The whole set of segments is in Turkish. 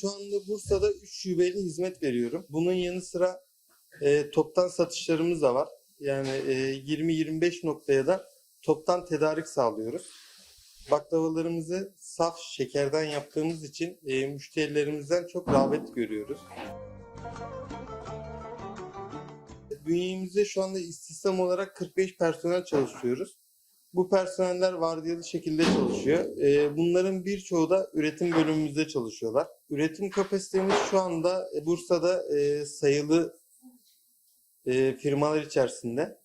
Şu anda Bursa'da 3 şubeli hizmet veriyorum. Bunun yanı sıra e, toptan satışlarımız da var. Yani e, 20-25 noktaya da toptan tedarik sağlıyoruz. Baklavalarımızı saf şekerden yaptığımız için e, müşterilerimizden çok rağbet görüyoruz. Bünyemizde şu anda istihdam olarak 45 personel çalışıyoruz. Bu personeller vardiyalı şekilde çalışıyor. Ee, Bunların birçoğu da üretim bölümümüzde çalışıyorlar. Üretim kapasitemiz şu anda e, Bursa'da e, sayılı e, firmalar içerisinde.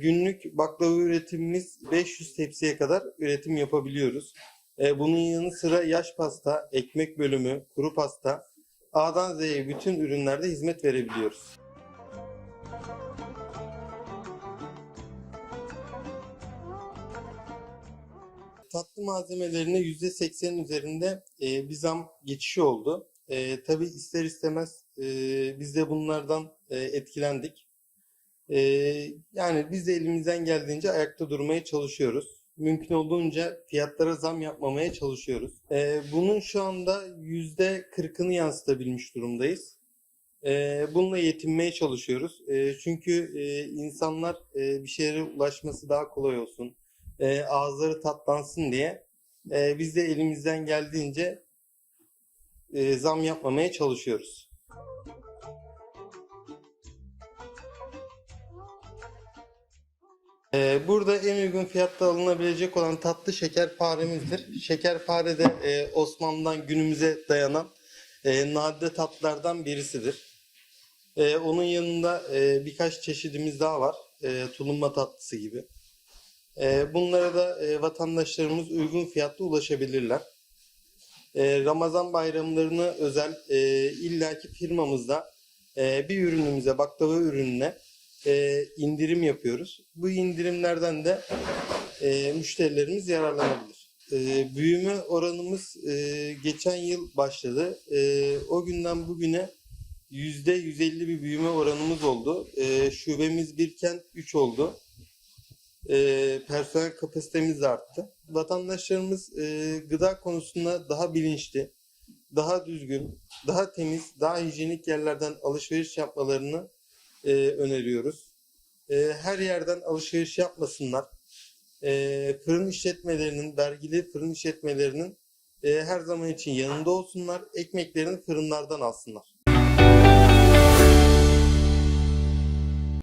Günlük baklava üretimimiz 500 tepsiye kadar üretim yapabiliyoruz. Bunun yanı sıra yaş pasta, ekmek bölümü, kuru pasta, A'dan Z'ye bütün ürünlerde hizmet verebiliyoruz. Tatlı malzemelerine %80 üzerinde e, bir zam geçişi oldu. E, tabii ister istemez e, biz de bunlardan e, etkilendik. E, yani biz de elimizden geldiğince ayakta durmaya çalışıyoruz. Mümkün olduğunca fiyatlara zam yapmamaya çalışıyoruz. E, bunun şu anda %40'ını yansıtabilmiş durumdayız. E, bununla yetinmeye çalışıyoruz. E, çünkü e, insanlar e, bir şeylere ulaşması daha kolay olsun e, ağızları tatlansın diye e, biz de elimizden geldiğince e, zam yapmamaya çalışıyoruz. E, burada en uygun fiyatta alınabilecek olan tatlı şekerparemizdir. Şekerpare de e, Osmanlı'dan günümüze dayanan e, nadide tatlılardan birisidir. E, onun yanında e, birkaç çeşidimiz daha var. E, tulumba tatlısı gibi. E, bunlara da e, vatandaşlarımız uygun fiyatla ulaşabilirler. E, Ramazan bayramlarına özel e, illaki firmamızda e, bir ürünümüze, baklava ürününe indirim yapıyoruz. Bu indirimlerden de müşterilerimiz yararlanabilir. Büyüme oranımız geçen yıl başladı. O günden bugüne %150 bir büyüme oranımız oldu. Şubemiz bir kent 3 oldu e, personel kapasitemiz arttı. Vatandaşlarımız e, gıda konusunda daha bilinçli, daha düzgün, daha temiz, daha hijyenik yerlerden alışveriş yapmalarını e, öneriyoruz. E, her yerden alışveriş yapmasınlar. E, fırın işletmelerinin, vergili fırın işletmelerinin e, her zaman için yanında olsunlar. Ekmeklerini fırınlardan alsınlar.